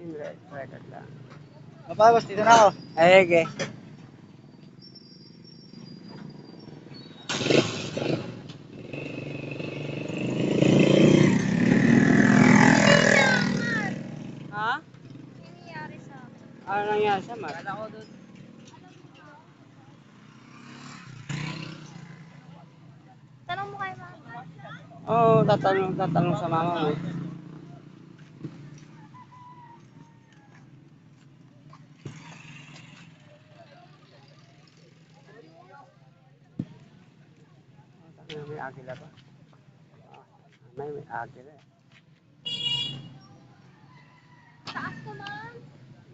Hindi, record lang. Mapabas, dito na ako. Ay, okay. Ha? Ano nangyari sa Mat? Kala ko doon. Tanong mo kay mama. Oo, oh, tatanong, tatanong sa mama mo. Ano, May agila. Ah, May, may agila eh. Taas ko, ma'am.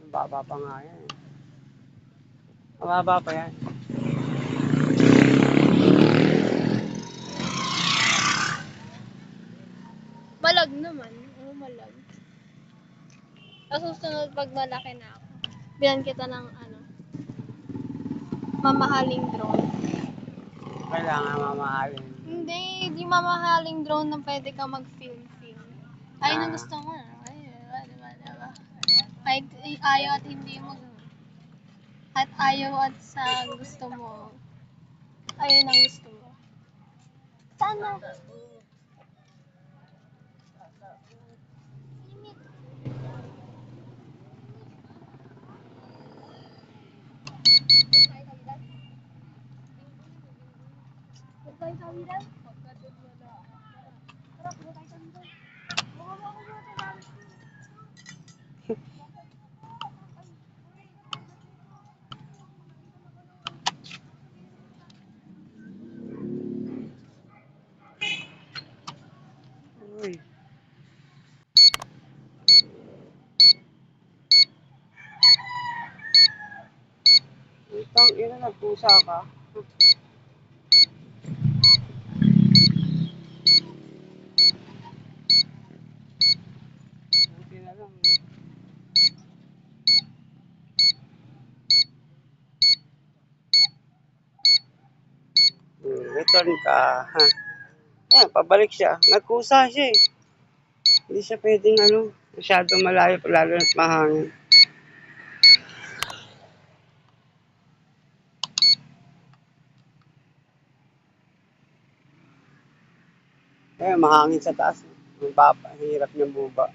Ang Baba pa nga yan eh. Mababa pa yan. Malag naman. Oo, malag. Sa susunod, pag malaki na ako, bilan kita ng ano, mamahaling drone. Kailangan mamahalin. Hindi, di mamahaling drone na pwede ka mag-film-film. Ayun ang Ah. gusto mo. Ay, diba, diba, diba. Kahit ayaw at hindi mo. At ayaw at sa gusto mo. Ayun ang gusto mo. Saan Uy. Utang ina, nagpusa ka. Buti na lang. eh. Hmm, Return ka, ha? Eh, pabalik siya. Nagkusa siya eh. Hindi siya pwedeng ano, masyadong malayo, lalo na't mahangin. Eh, mahangin sa taas. Ang baba, hirap niyang buba.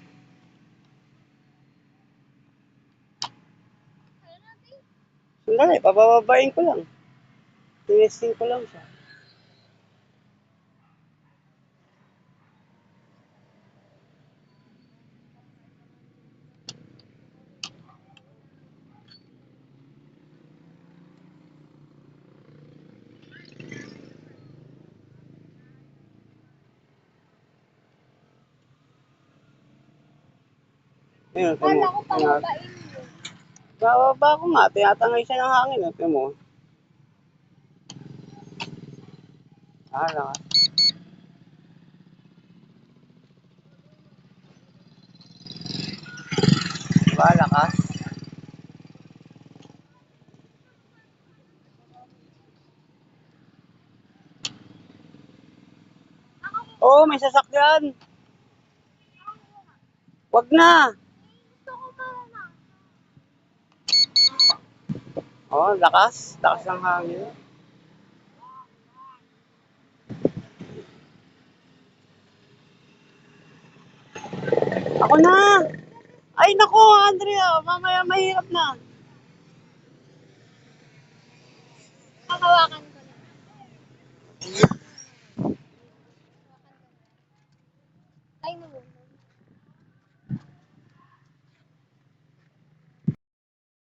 Sandali, pabababain ko lang. Tinesting ko lang siya. Ayun, Kala ko pababain mo. Bababa ko nga, tinatangay siya ng hangin. Ito mo. Ah, lang. Bala ka. Oo, may sasakyan. Wag na. Gusto ko ba na? Oh, lakas. Lakas ng hangin. Ako na! Ay, nako, Andrea. Mamaya mahirap na. Kakawakan ko na.